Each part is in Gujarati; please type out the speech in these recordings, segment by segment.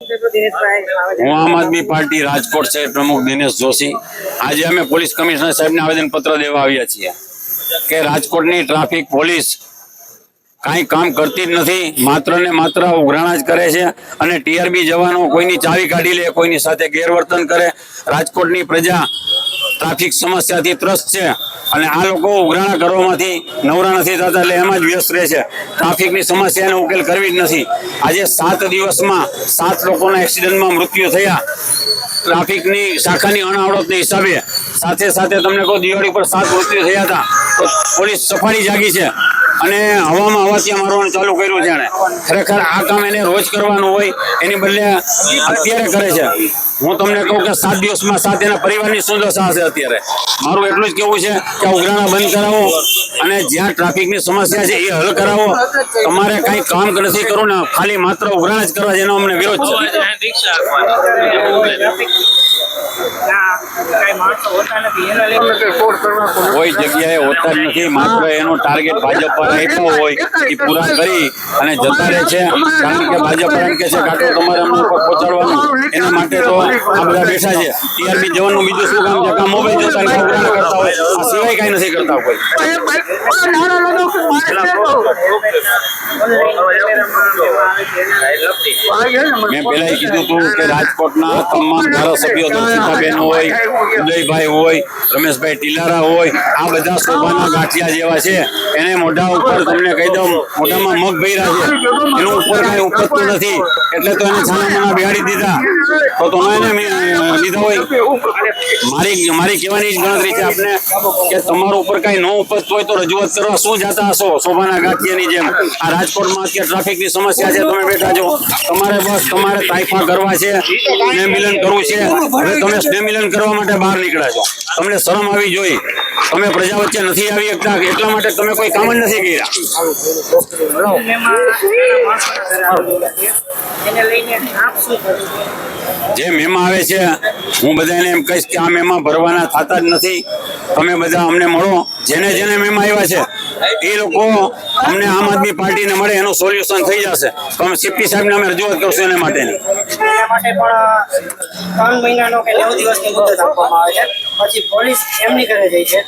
હું આમ આદમી પાર્ટી રાજકોટ શહેર પ્રમુખ દિનેશ જોશી. આજે અમે પોલીસ કમિશનર સાહેબને આવેદન પત્ર દેવા આવ્યા છીએ કે રાજકોટની ટ્રાફિક પોલીસ કાંઈ કામ કરતી જ નથી, માત્ર ને માત્ર ઉઘરાણા જ કરે છે અને ટીઆરબી જવાનો કોઈની ચાવી કાઢી લે, કોઈની સાથે ગેરવર્તન કરે. રાજકોટની પ્રજા ટ્રાફિક સમસ્યાથી ત્રસ્ત છે અને આ લોકો ઉઘરાણા ઘરોમાંથી નવરા નથી થતા એટલે એમાં જ વ્યસ્ત રહે છે. ટ્રાફિકની સમસ્યાનો ઉકેલ કરવી જ નથી. આજે સાત દિવસમાં સાત લોકોના એક્સિડન્ટમાં મૃત્યુ થયા. ટ્રાફિકની શાખાની અનાવડતને હિસાબે સાથે સાથે તમને કહું દિવાળી પર સાત મૃત્યુ થયા હતા. તો પોલીસ સફાળી જાગી છે. અને હવામાં હવાતિયા મારવાનું ચાલુ કર્યું છે એણે. ખરેખર આ કામ એને રોજ કરવાનું હોય, એની બદલે અત્યારે કરે છે. હું તમને કહું કે સાત દિવસમાં સાત એના પરિવારની શું દશા હશે અત્યારે. મારું એટલું જ કેવું છે કે ઉઘરાણા બંધ કરાવો અને જ્યાં ટ્રાફિકની સમસ્યા છે એ હલ કરાવો. તમારે કાંઈ કામ નથી કરવું ને ખાલી માત્ર ઉઘરાણા જ કરવા જેનો અમને વિરોધ છે. કોઈ જગ્યાએ હોતા જ નથી. માત્ર એનો ટાર્ગેટ ભાજપ પર આપ્યો હોય એ પૂરા કરી અને જતા રહે છે. કારણ કે ભાજપ એમ કે છે કાંટો તમારે અમને ઉપર પહોંચાડવાનું. એના માટે તો આ બધા બેઠા છે. ટીઆરપી જવાનું બીજું શું કામ છે? કામ મોબાઈલ જોતા કરતા હોય. આ નથી કરતા કોઈ. મેં પેલા કીધું હતું કે રાજકોટના તમામ ધારાસભ્યો દર્શિતાબેન હોય ઉદયભાઈ હોય રમેશભાઈ ટીલારા હોય આ બધા શોભાના ગાંઠિયા જેવા છે. એને મોઢા ઉપર તમને કહી દઉં મોઢામાં મગ ભર્યા છે. એનું ઉપર કાંઈ ઉપજતું નથી. એટલે તો એને છાનામાના બિહાડી દીધા. તો તો એને લીધા હોય. મારી મારી કહેવાની જ ગણતરી છે આપને કે તમારું ઉપર કાંઈ ન ઉપજતું હોય તો રજૂઆત કરવા શું જાતા હશો? શોભાના ગાંઠિયાની જેમ. આ રાજકોટમાં અત્યારે ટ્રાફિકની સમસ્યા છે. તમે બેઠા છો. તમારે બસ, તમારે તાઇફા કરવા છે. સ્નેહ મિલન કરવું છે. હવે તમે સ્નેહ મિલન કરવા માટે બહાર નીકળ્યા છો. તમને શરમ આવી જોઈએ તમે પ્રજા વચ્ચે નથી આવી શકતા. એટલા માટે તમે કોઈ કામ જ નથી કર્યા. જે મેમાં આવે છે હું બધાને એમ કહીશ કે આ મેમાં ભરવાના થતા જ નથી. તમે બધા અમને મળો. જેને જેને મેમાં આવ્યા છે એ લોકો અમને આમ આદમી પાર્ટીને મળે એનું સોલ્યુશન થઈ જશે. તો અમે સીપી સાહેબને અમે રજૂઆત કરશું એને માટેની. માટે ત્રણ મહિનાનો કે નેવું દિવસની મુદત આપવામાં આવે છે. પછી પોલીસ એમની ઘરે જાય છે.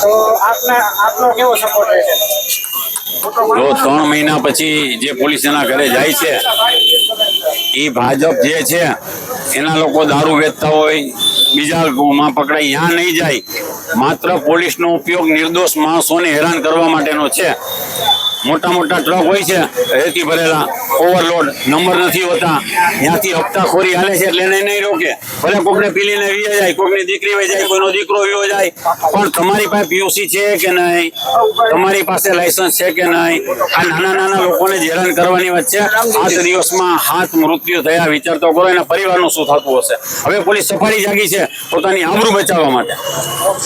તો આપના આપનો કેવો સપોર્ટ રહેશે જો ત્રણ મહિના પછી જે પોલીસ એના ઘરે જાય છે એ ભાજપ જે છે, એના લોકો દારૂ વેચતા હોય, બીજા માં પકડાય ત્યાં નહીં જાય. માત્ર પોલીસનો ઉપયોગ નિર્દોષ માણસોને હેરાન કરવા માટેનો છે. મોટા મોટા ટ્રક હોય છે, રેતી ભરેલા ઓવરલોડ નંબર નથી હોતા. ત્યાંથી હપ્તાખોરી હાલે છે એટલે નહીં રોકે. ભલે કોકને પીલીને વી જાય, કોકની દીકરી વહી જાય, કોઈનો દીકરો વિયો જાય, પણ તમારી પાસે પીયુસી છે કે નહીં? તમારી પાસે લાયસન્સ છે કે નહીં? આ નાના નાના લોકોને હેરાન કરવાની વાત છે. આઠ દિવસમાં હાથ મૃત્યુ થયા, વિચાર તો કરો, એના પરિવારનું શું થતું હશે? હવે પોલીસ સફારી જાગી છે, પોતાની આબરૂ બચાવવા માટે.